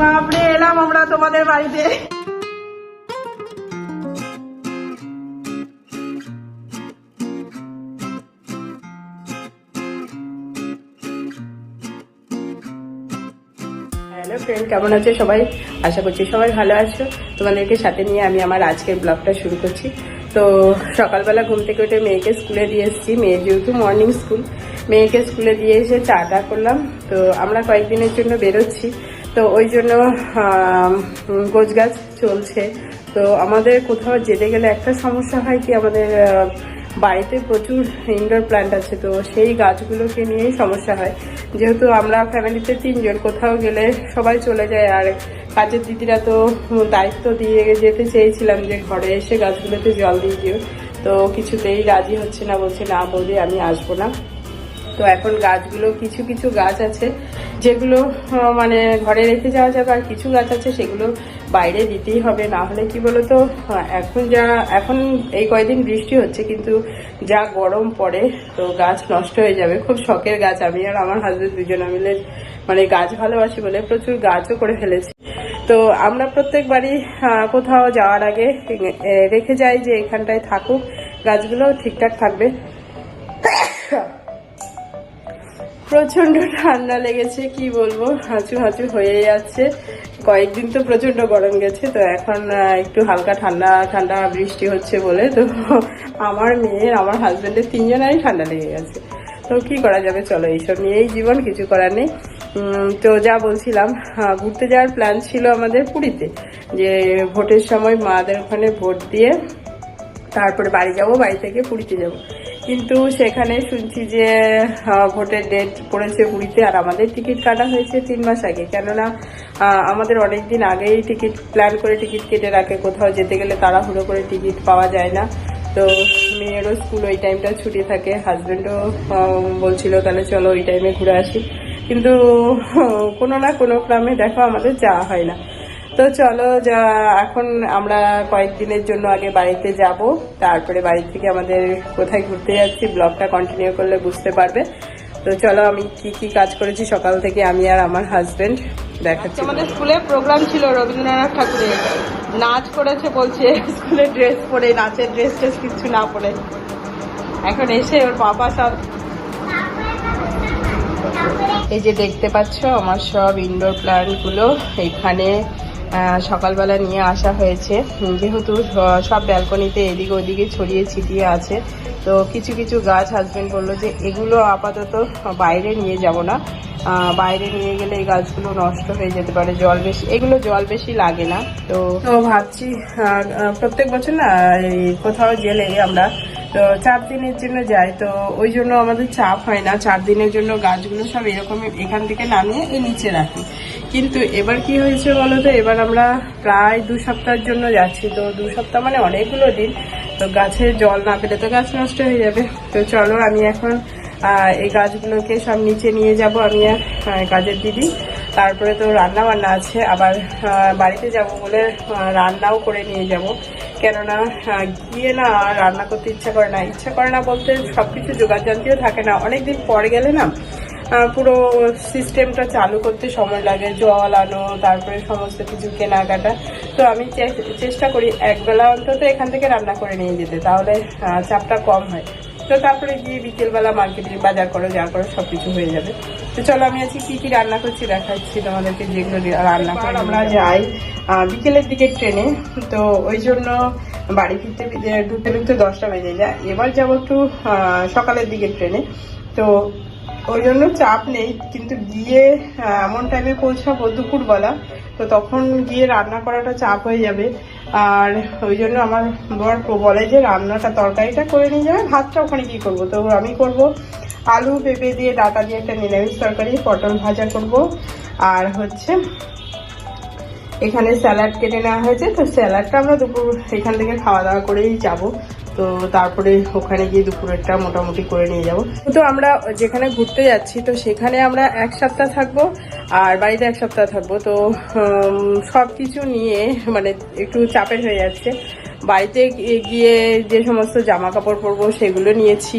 বাপরে, এলাম আমরা তোমাদের বাড়িতে। হ্যালো ফ্রেন্ড কেমন আছো সবাই? আশা করছি সবাই ভালো আছো। তোমাদেরকে সাথে নিয়ে আমি আমার আজকের ব্লগটা শুরু করছি। তো সকালবেলা ঘুম থেকে উঠে মেয়েকে স্কুলে দিয়ে এসেছি। মেয়ের যেহেতু মর্নিং স্কুল মেয়েকে স্কুলে দিয়ে এসে চা টা করলাম। তো আমরা কয়েকদিনের জন্য বেরোচ্ছি। তো ওই জন্য গোছ গাছ চলছে। তো আমাদের কোথাও যেতে গেলে একটা সমস্যা হয় কি, আমাদের বাড়িতে প্রচুর ইনডোর প্ল্যান্ট আছে, তো সেই গাছগুলোকে নিয়েই সমস্যা হয়। যেহেতু আমরা ফ্যামিলিতে তিনজন, কোথাও গেলে সবাই চলে যায়, আর কাজের দিদিরা তো দায়িত্ব দিয়ে যেতে চেয়েছিলাম যে ঘরে এসে গাছগুলোতে জল দিয়ে দিও। তো কিছুতেই রাজি হচ্ছে না, বলছে না বৌদি, আমি আসব না। তো এখন গাছগুলো, কিছু কিছু গাছ আছে যেগুলো মানে ঘরে রেখে যাওয়া যাবে আর কিছু গাছ আছে সেগুলো বাইরে দিতেই হবে। না হলে কি বলতো আহ, এখন যা এখন এই কয়দিন বৃষ্টি হচ্ছে কিন্তু যা গরম পড়ে তো গাছ নষ্ট হয়ে যাবে। খুব শখের গাছ। আমি আর আমার হাজবেন্ড দুজনে মিলে মানে গাছ ভালোবাসি বলে প্রচুর গাছও করে ফেলেছি। তো আমরা প্রত্যেকবারই আহ, কোথাও যাওয়ার আগে রেখে যাই যে এখানটায় থাকুক গাছগুলো ঠিকঠাক থাকবে। প্রচণ্ড ঠান্ডা লেগেছে, কি বলব? হাঁচু হাঁচু হয়ে যাচ্ছে। কয়েকদিন তো প্রচণ্ড গরম গেছে, তো এখন একটু হালকা ঠান্ডা ঠান্ডা বৃষ্টি হচ্ছে বলে, তো আমার মেয়ের, আমার হাজবেন্ডের তিনজনেরই ঠান্ডা লেগে গেছে। তো কি করা যাবে? চলো, এইসব নিয়েই জীবন, কিছু করার নেই। তো যা বলছিলাম ঘুরতে যাওয়ার প্ল্যান ছিল আমাদের পুরীতে, যে ভোটের সময় মাদের ওখানে ভোট দিয়ে তারপরে বাড়ি যাব, বাড়ি থেকে পুরীতে যাব। কিন্তু সেখানে শুনছি যে ভোটের ডেট পড়েছে পুরীতে আর আমাদের টিকিট কাটা হয়েছে তিন মাস আগে। কেননা আমাদের অনেক দিন আগেই টিকিট প্ল্যান করে টিকিট কেটে রাখে। কোথাও যেতে গেলে তাড়াহুড়ো করে টিকিট পাওয়া যায় না। তো মেয়েরও স্কুল ওই টাইমটা ছুটি থাকে। হাজব্যান্ডও বলছিল, তাহলে চলো ওই টাইমে ঘুরে আসি। কিন্তু, কোনো না কোনো ক্রমে দেখো, আমাদের যাওয়া হয় না। তো চলো, যা, এখন আমরা কয়েকদিনের জন্য আগে বাড়িতে যাব। তারপরে বাড়ি থেকে আমাদের কোথায় ঘুরতে যাচ্ছি, ব্লগটা কন্টিনিউ করলে বুঝতে পারবে। তো চলো, আমি কি কি কাজ করেছি, সকাল থেকে আমি আর আমার হাজবেন্ড দেখাচ্ছি। আমাদের স্কুলে প্রোগ্রাম ছিল রবীন্দ্রনাথ ঠাকুরের। নাচ করেছে বলছে, স্কুলে ড্রেস পরে, নাচের ড্রেস ট্রেস কিছু না পরে। এখন এসে ওর বাবা সব এই যে দেখতে পাচ্ছ, আমার সব ইনডোর প্ল্যান্টগুলো এখানে সকালবেলা নিয়ে আসা হয়েছে। যেহেতু সব ব্যালকনিতে এদিকে ওদিকে ছড়িয়ে ছিটিয়ে আছে। তো কিছু কিছু গাছ হাজবেন্ড বলল যে, এগুলো আপাতত বাইরে নিয়ে যাব না। বাইরে নিয়ে গেলে এই গাছগুলো নষ্ট হয়ে যেতে পারে, জল বেশি, এগুলো জল বেশি লাগে না। তো তো ভাবছি প্রত্যেক বছর না কোথাও গেলে আমরা, তো চার দিনের জন্য যাই। তো ওই জন্য আমাদের চাপ হয় না। চার দিনের জন্য গাছগুলো সব এরকম এখান থেকে নামিয়ে এই নিচে রাখি। কিন্তু এবার কি হয়েছে বলতো? এবার আমরা প্রায় দু সপ্তাহের জন্য যাচ্ছি। তো দু সপ্তাহ মানে অনেকগুলো দিন। তো গাছে জল না পেলে তো গাছ নষ্ট হয়ে যাবে। তো চলো আমি এখন এই গাছগুলোকে সব নিচে নিয়ে যাব আমি কাজের দিদি। তারপরে তো রান্না বান্না আছে। আবার বাড়িতে যাব বলে রান্নাও করে নিয়ে যাব। কেননা গিয়ে না রান্না করতে ইচ্ছা করে না। ইচ্ছা করে না বলতে সবকিছু জোগাড় জানতেও থাকে না। অনেকদিন পর গেলে না পুরো সিস্টেমটা চালু করতে সময় লাগে জল আনো তারপরে সমস্ত কিছু কেনাকাটা। তো আমি চেষ্টা করি একবেলা অন্তত এখান থেকে রান্না করে নিয়ে যেতে তাহলে চাপটা কম হয়। তো তারপরে গিয়ে বিকেলবেলা মার্কেটে বাজার করো যা করো সব কিছু হয়ে যাবে। তো চলো আমি আজকে কী কী রান্না করছি দেখাচ্ছি তোমাদেরকে যেগুলো রান্না করে আমরা যাই বিকেলের দিকে ট্রেনে। তো ওই জন্য বাড়ি ফিরতে ফিরতে- ঢুকতে ঢুকতে দশটা বেজে যায়। এবার যাব একটু সকালের দিকে ট্রেনে। তো ওই জন্য চাপ নেই, কিন্তু গিয়ে এমন টাইমে পৌঁছাবো দুপুরবেলা, তো তখন গিয়ে রান্না করাটা চাপ হয়ে যাবে। আর ওই জন্য আমার বর বলে যে, রান্নাটা, তরকারিটা করে নিয়ে যাবে, ভাতটা ওখানে কি করব? তো আমি করব আলু, পেঁপে দিয়ে ডাটা দিয়ে একটা নিরামিষ তরকারি, পটল ভাজা করব। আর হচ্ছে, এখানে স্যালাড কেটে নেওয়া হয়েছে, তো স্যালাডটা আমরা দুপুর এখান থেকে খাওয়া দাওয়া করেই যাব। তো তারপরে ওখানে গিয়ে দুপুরেরটা মোটামুটি করে নিয়ে যাব। তো আমরা যেখানে ঘুরতে যাচ্ছি, তো সেখানে আমরা এক সপ্তাহ থাকব আর বাড়িতে এক সপ্তাহ থাকব। তো সব কিছু নিয়ে মানে একটু চাপের হয়ে যাচ্ছে। বাড়িতে গিয়ে যে সমস্ত জামা কাপড় পরবো সেগুলো নিয়েছি।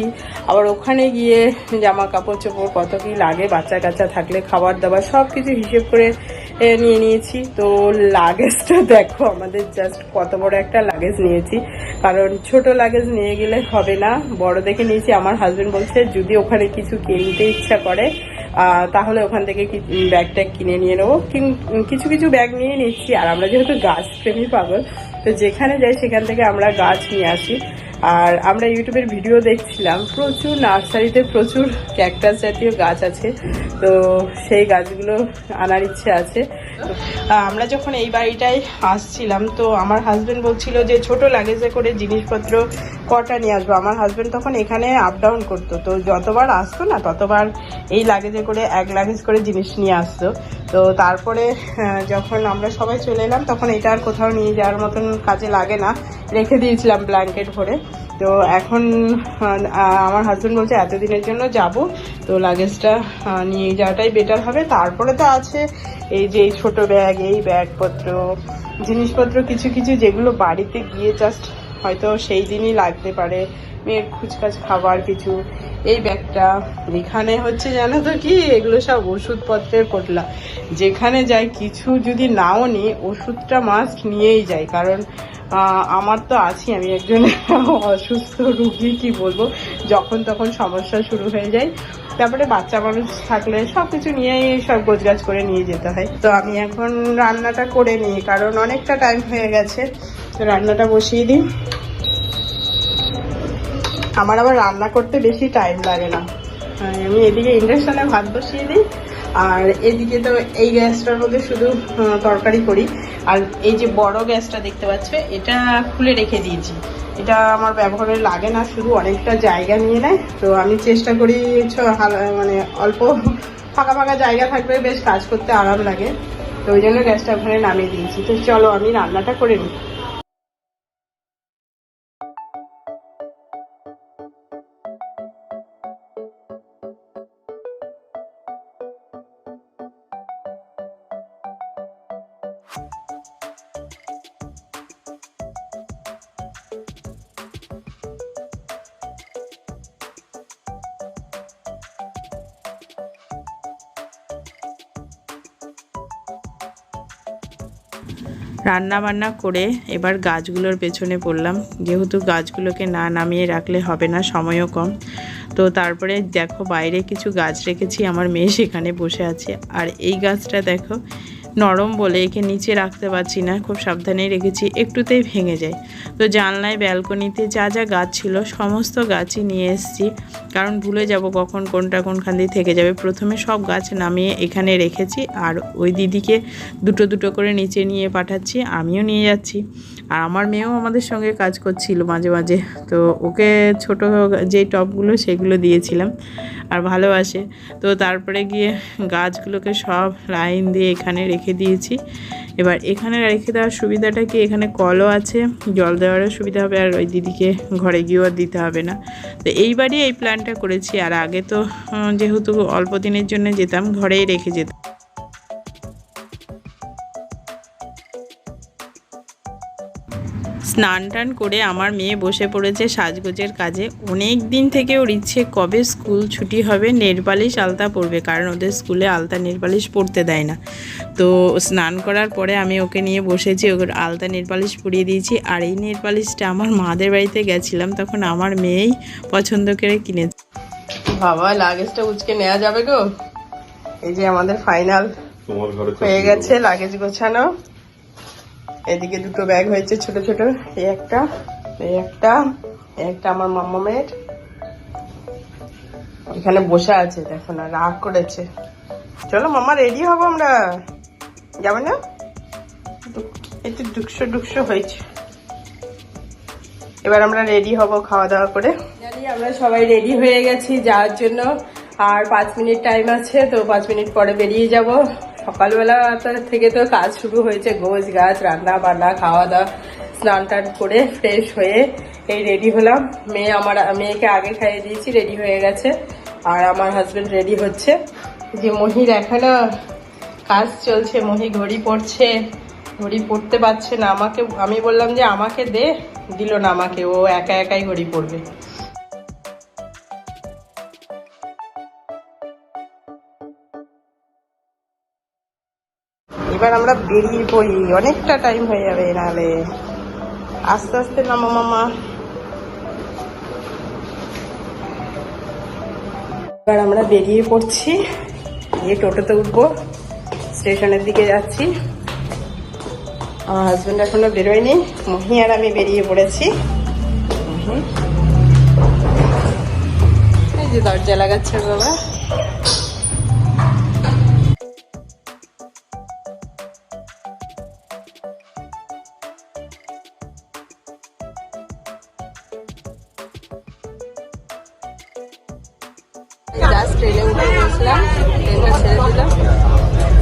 আবার ওখানে গিয়ে জামা কাপড় চোপড় কত কি লাগে, বাচ্চা কাচ্চা থাকলে খাবার দাবার সব কিছু হিসেব করে নিয়ে নিয়েছি। তো লাগেজটা দেখো, আমাদের জাস্ট কত বড় একটা লাগেজ নিয়েছি। কারণ ছোট লাগেজ নিয়ে গেলে হবে না। বড় দেখে নিয়েছি। আমার হাজবেন্ড বলছে, যদি ওখানে কিছু কিনতে ইচ্ছা করে তাহলে ওখান থেকে ব্যাগ ট্যাগ কিনে নিয়ে নেব। কিছু কিছু ব্যাগ নিয়ে নিচ্ছি আর আমরা যেহেতু গাছ প্রেমী পাগল তো যেখানে যাই সেখান থেকে আমরা গাছ নিয়ে আসি। আর আমরা ইউটিউবের ভিডিও দেখছিলাম, প্রচুর নার্সারিতে প্রচুর ক্যাকটাস জাতীয় গাছ আছে। তো সেই গাছগুলো আনার ইচ্ছে আছে। আমরা যখন এই বাড়িটায় আসছিলাম, তো আমার হাজব্যান্ড বলছিল যে, ছোট লাগেজে করে জিনিসপত্র কটা নিয়ে আসব? আমার হাজবেন্ড তখন এখানে আপ ডাউন করতো। তো যতবার আসতো না, ততবার এই লাগেজে করে এক লাগেজ করে জিনিস নিয়ে আসতো। তো তারপরে যখন আমরা সবাই চলে এলাম, তখন এটা আর কোথাও নিয়ে যাওয়ার মতন কাজে লাগে না। রেখে দিয়েছিলাম ব্ল্যাঙ্কেট ভরে। তো এখন আমার হাজব্যান্ড বলছে, এতদিনের জন্য যাব। তো লাগেজটা নিয়ে যাওয়াটাই বেটার হবে। তারপরে তো আছে এই যে এই ছোটো ব্যাগ এই ব্যাগপত্র, জিনিসপত্র কিছু কিছু যেগুলো বাড়িতে গিয়ে জাস্ট হয়তো সেই দিনই লাগতে পারে। মেয়ের খুচকাচ খাবার কিছু। এই ব্যাগটা। এখানে হচ্ছে জানো তো কি? এগুলো সব ওষুধপত্রের পোটলা যেখানে যাই কিছু যদি নাও নিই ওষুধটা মাস্ট নিয়েই যাই। কারণ আমার তো আছি, আমি একজন অসুস্থ রুগী, কি বলব? যখন তখন সমস্যা শুরু হয়ে যায়। তারপরে বাচ্চা মানুষ থাকলে সব কিছু নিয়েই সব গোছগাছ করে নিয়ে যেতে হয়। তো আমি এখন রান্নাটা করে নিই, কারণ অনেকটা টাইম হয়ে গেছে। তো রান্নাটা বসিয়ে দিই। আমার আবার রান্না করতে বেশি টাইম লাগে না। আমি এদিকে ইন্ডাকশনে ভাত বসিয়ে দিই, আর এদিকে তো এই গ্যাসটার মধ্যে শুধু তরকারি করি। আর এই যে বড় গ্যাসটা দেখতে পাচ্ছ, এটা খুলে রেখে দিয়েছি। এটা আমার ব্যবহারে লাগে না, শুধু অনেকটা জায়গা নিয়ে নেয়। তো আমি চেষ্টা করি মানে অল্প ফাঁকা ফাঁকা জায়গা থাকবে বেশ কাজ করতে আরাম লাগে। তো ওই জন্য গ্যাসটা ওখানে নামিয়ে দিয়েছি। তো চলো আমি রান্নাটা করে নিই। রান্না বান্না করে এবার গাছগুলোর পেছনে পড়লাম। যেহেতু গাছগুলোকে না নামিয়ে রাখলে হবে না, সময়ও কম। তো তারপরে দেখো বাইরে কিছু গাছ রেখেছি, আমার মেয়ে সেখানে বসে আছে। আর এই গাছটা দেখো নরম বলে একে নিচে রাখতে পারছি না, খুব সাবধানে রেখেছি, একটুতেই ভেঙে যায়। তো জানলায় ব্যালকনিতে যা যা গাছ ছিল, সমস্ত গাছই নিয়ে এসেছি, কারণ ভুলে যাব কখন কোনটা কোনখান দিয়ে থেকে যাবে। প্রথমে সব গাছ নামিয়ে এখানে রেখেছি, আর ওই দিদিকে দুটো দুটো করে নিচে নিয়ে পাঠাচ্ছি, আমিও নিয়ে যাচ্ছি। আর আমার মেয়েও আমাদের সঙ্গে কাজ করছিল মাঝে মাঝে, তো ওকে ছোট যেই টপগুলো সেগুলো দিয়েছিলাম, আর ভালোবাসে। তো তারপরে গিয়ে গাছগুলোকে সব লাইন দিয়ে এখানে রেখে দিয়েছি। এবার এখানে রেখে দেওয়ার সুবিধাটা কি? এখানে কলও আছে, জল দেওয়ারও সুবিধা হবে, আর ওই দিদিকে ঘরে গিয়েও দিতে হবে না। তো এইবারই এই প্ল্যানটা করেছি, আর আগে তো যেহেতু অল্প দিনের জন্য যেতাম, ঘরেই রেখে যেতাম। স্নান টান করে আমার মেয়ে বসে পড়েছে সাজগোজের কাজে। অনেক দিন থেকে ওর ইচ্ছে কবে স্কুল ছুটি হবে নেলপালিশ আলতা পড়বে কারণ ওদের স্কুলে আলতা নেলপালিশ পড়তে দেয় না। তো স্নান করার পরে আমি ওকে নিয়ে বসেছি ওকে আলতা নেলপালিশ পরিয়ে দিয়েছি। আর এই নেলপালিশটা আমার মাদের বাড়িতে গেছিলাম তখন আমার মেয়েই পছন্দ করে কিনেছে। বাবা লাগেজটা উচকে নেওয়া যাবে গো। এই যে আমাদের ফাইনাল হয়ে গেছে লাগেজ গোছানো। এদিকে দুটো ব্যাগ হয়েছে ছোট ছোট। এই একটা এই একটা একটা আমার মাম্মামের এখানে বসে আছে, দেখো না, রাগ করেছে। চলো মামা রেডি হব আমরা? যাবে না? একটু ডুকশো ডুকশো হয়েছে। এবার আমরা রেডি হব খাওয়া দাওয়া করে। জানি, আমরা সবাই রেডি হয়ে গেছি যাওয়ার জন্য। আর পাঁচ মিনিট টাইম আছে, তো পাঁচ মিনিট পরে বেরিয়ে যাব। সকালবেলা থেকে তো কাজ শুরু হয়েছে, গোছ গাছ, রান্না বান্না, খাওয়া দাওয়া, স্নান টান করে ফ্রেশ হয়ে এই রেডি হলাম। মেয়ে আমার, মেয়েকে আগে খাইয়ে দিয়েছি রেডি হয়ে গেছে। আর আমার হাজবেন্ড রেডি হচ্ছে। যে মহির এখনও কাজ চলছে, মহি ঘড়ি পড়ছে, ঘড়ি পড়তে পারছে না। আমাকে, আমি বললাম যে আমাকে দে, দিল না আমাকে, ও একা একাই ঘড়ি পড়বে। এবার আমরা বেরিয়ে পড়ি। অনেকটা টাইম হয়ে যাবে নাহলে। আস্তে আস্তে নামো, মামা। এবার আমরা বেরিয়ে পড়ছি। গিয়ে টোটোতে উঠবো। স্টেশনের দিকে যাচ্ছি। আমার হাজব্যান্ড এখনও বেরোয়নি। মহি আর আমি বেরিয়ে পড়েছি। এই যে দরজা লাগাচ্ছে বাবা। জাস্ট ট্রেনে উঠে বসলাম ট্রেনটা ছেড়ে দিলাম।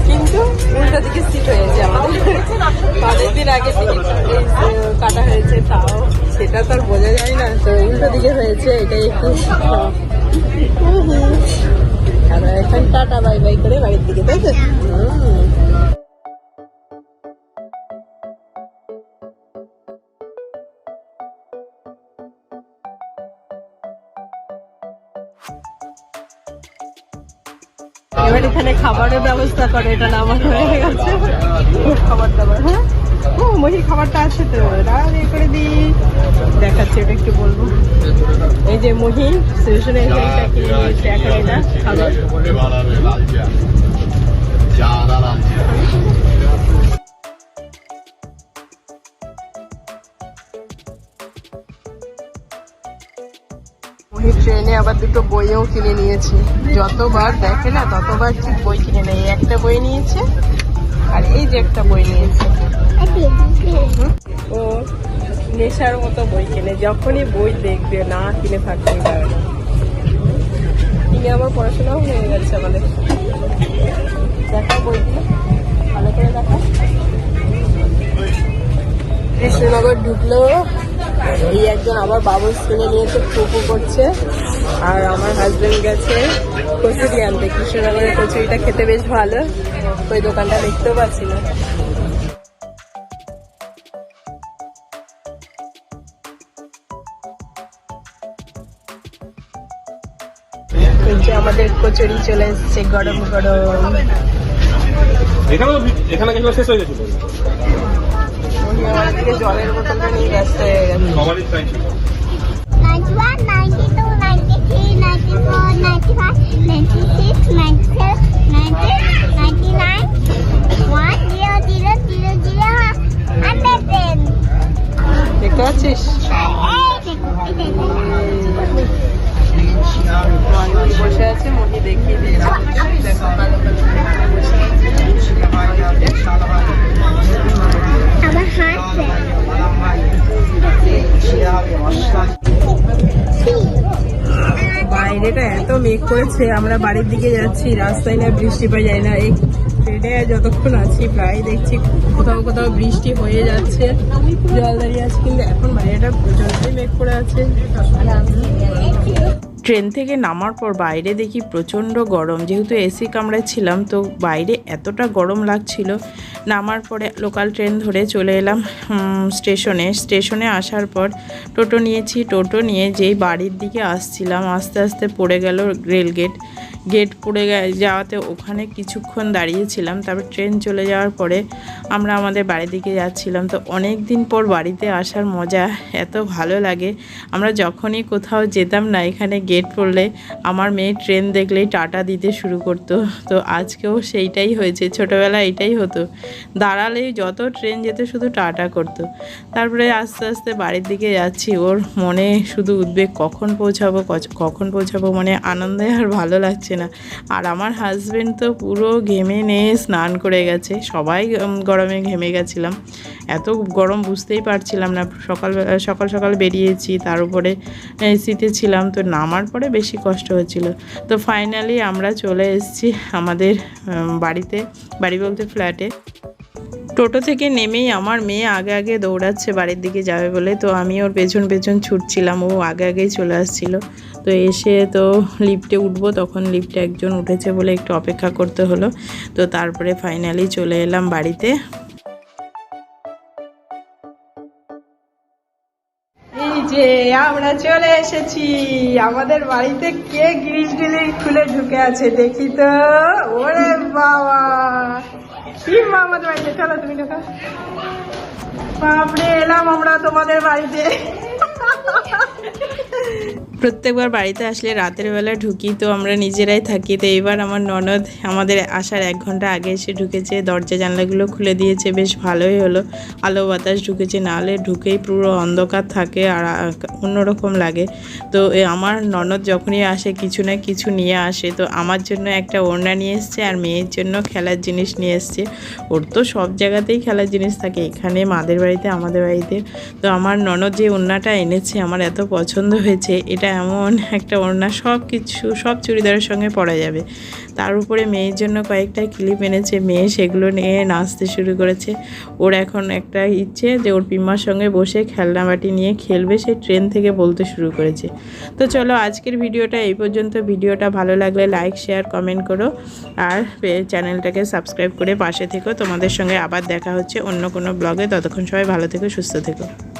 কিন্তু উল্টো দিকে সিট হয়েছে আমাদের। অনেকদিন আগে কাটা হয়েছে তাও, সেটা তো আর বোঝা যায় না। তো উল্টো দিকে হয়েছে, এটাই একটু আর এখন টাটা, বাই বাই করে বাড়ির দিকে, তাই তো? এবার এখানে খাবারের ব্যবস্থা করে, এটা নামানো হয়ে গেছে। খাবার দাবার হ্যাঁ? ও, মহির খাবারটা আছে তো। দাঁড়া এ করে দিই। দেখাচ্ছি, এটা একটু বলব। এই যে মহি স্টেশনে এসে এটা কি খাবার মহির ট্রেনে আবার দুটো বইও কিনে নিয়েছে। যতবার দেখে না, ততবার ঠিক বই কিনে নেয়। একটা বই নিয়েছে, আর এই যে একটা বই নিয়েছে। ও নেশার মতো বই কিনে, যখনই বই দেখবে, না কিনে থাকতেই পারে না কিনে আবার পড়াশোনাও হয়ে গেছে আমাদের। দেখা বইগুলো ভালো করে দেখা। কৃষ্ণনগর ঢুকলো এই একজন আবার বাবুর কিনে নিয়েছে ফুপু করছে। আর আমার হাজবেন্ড গেছে কচুরি আনতে। কৃষ্ণনগরের কচুরিটা খেতে বেশ ভালো। ওই দোকানটা দেখতেও পাচ্ছি না। আমাদের কচুরি চলে এসছে গরম গরম। এখানে এখানে শেষ হয়ে গেছিল আমার দিকে জলের বোতলটা নিয়ে ব্যস্ত হয়ে গেছে। সবারই তাই ছিল। 91, 92, 93, 94, 95, 96, 97, 90, 99, 1, 0, 0, 0, 0, 110. দেখতে পাচ্ছিস? বসে আছে মহি দেখিয়ে দিয়েছে। বাইরেটা এত মেঘ করেছে, আমরা বাড়ির দিকে যাচ্ছি, রাস্তায় না বৃষ্টি পাই যায় না, এই ট্রেনে যতক্ষণ আছি প্রায় দেখছি কোথাও কোথাও বৃষ্টি হয়ে যাচ্ছে, জল দাঁড়িয়ে আছে, কিন্তু এখন বাইরেটা প্রচন্ডই মেঘ করে আছে। ট্রেন থেকে নামার পর বাইরে দেখি প্রচণ্ড গরম। যেহেতু এসি কামরায় ছিলাম, তো বাইরে এতটা গরম লাগছিল। নামার পরে লোকাল ট্রেন ধরে চলে এলাম স্টেশনে। স্টেশনে আসার পর টোটো নিয়েছি। টোটো নিয়ে যেই বাড়ির দিকে আসছিলাম, আস্তে আস্তে পড়ে গেল রেলগেট। গেট পড়ে যাওয়াতে ওখানে কিছুক্ষণ দাঁড়িয়েছিলাম, তারপর ট্রেন চলে যাওয়ার পরে আমরা আমাদের বাড়ির দিকে যাচ্ছিলাম। তো অনেক দিন পর বাড়িতে আসার মজা এত ভালো লাগে। আমরা যখনই কোথাও যেতাম না, এখানে গেট পড়লে আমার মেয়ে ট্রেন দেখলেই টাটা দিতে শুরু করতো। তো আজকেও সেইটাই হয়েছে ছোটোবেলা এটাই হতো। দাঁড়ালেই যত ট্রেন যেত শুধু টাটা করতো। তারপরে আস্তে আস্তে বাড়ির দিকে যাচ্ছি, ওর মনে শুধু উদ্বেগ, কখন পৌঁছাবো কখন পৌঁছাবো মানে আনন্দে আর ভালো লাগছে না। আর আমার হাজব্যান্ড তো পুরো ঘেমে নিয়ে স্নান করে গেছে। সবাই গরমে ঘেমে গেছিলাম। এত গরম বুঝতেই পারছিলাম না। সকাল সকাল সকাল বেরিয়েছি, তার উপরে শীতে ছিলাম। তো নামার পরে বেশি কষ্ট হচ্ছিল। তো ফাইনালি আমরা চলে এসেছি আমাদের বাড়িতে, বাড়ি বলতে ফ্ল্যাটে টোটো থেকে নেমেই আমার মেয়ে আগে আগে দৌড়াচ্ছে বাড়ির দিকে যাবে বলে, তো আমি ওর পেছন পেছন ছুটছিলাম, ও আগে আগেই চলে আসছিল। তো এসে তো লিফটে উঠবো, তখন লিফটে একজন উঠেছে বলে একটু অপেক্ষা করতে হলো। তো তারপরে ফাইনালি চলে এলাম বাড়িতে। যে আমরা চলে এসেছি, আমাদের বাড়িতে কে গ্রিল টিলির খুলে ঢুকে আছে দেখি তো? ওরে বাবা! মা আমাদের বাড়িতে? চলো তুমি ঢোকা বাপরে এলাম আমরা তোমাদের বাড়িতে। প্রত্যেকবার বাড়িতে আসলে রাতের বেলা ঢুকি তো আমরা নিজেরাই থাকি, তো এবার আমার ননদ আমাদের আসার এক ঘণ্টা আগে এসে ঢুকেছে, দরজা জানলাগুলো খুলে দিয়েছে, বেশ ভালোই হলো। আলো বাতাস ঢুকেছে নাহলে ঢুকেই পুরো অন্ধকার থাকে আর অন্যরকম লাগে। তো আমার ননদ যখনই আসে কিছু না কিছু নিয়ে আসে, তো আমার জন্য একটা ওড়না নিয়ে এসছে আর মেয়ের জন্য খেলার জিনিস নিয়ে এসছে। ওর তো সব জায়গাতেই খেলার জিনিস থাকে, এখানে মাদের বাড়িতে, আমাদের বাড়িতে। তো আমার ননদ যে ওড়নাটা এনেছে, আমার এত পছন্দ হয়েছে, এটা এমন একটা ওড়না, সব কিছু, সব চুড়িদারের সঙ্গে পরা যাবে। তার উপরে মেয়ের জন্য কয়েকটা ক্লিপ এনেছে, মেয়ে সেগুলো নিয়ে নাচতে শুরু করেছে। ওর এখন একটা ইচ্ছে যে ওর পিম্মার সঙ্গে বসে খেলনা বাটি নিয়ে খেলবে, সে ট্রেন থেকে বলতে শুরু করেছে। তো চলো আজকের ভিডিওটা এই পর্যন্ত। ভিডিওটা ভালো লাগলে লাইক, শেয়ার, কমেন্ট করো। আর চ্যানেলটাকে সাবস্ক্রাইব করে পাশে থেকো। তোমাদের সঙ্গে আবার দেখা হচ্ছে অন্য কোনো ব্লগে। ততক্ষণ সবাই ভালো থেকো, সুস্থ থেকো।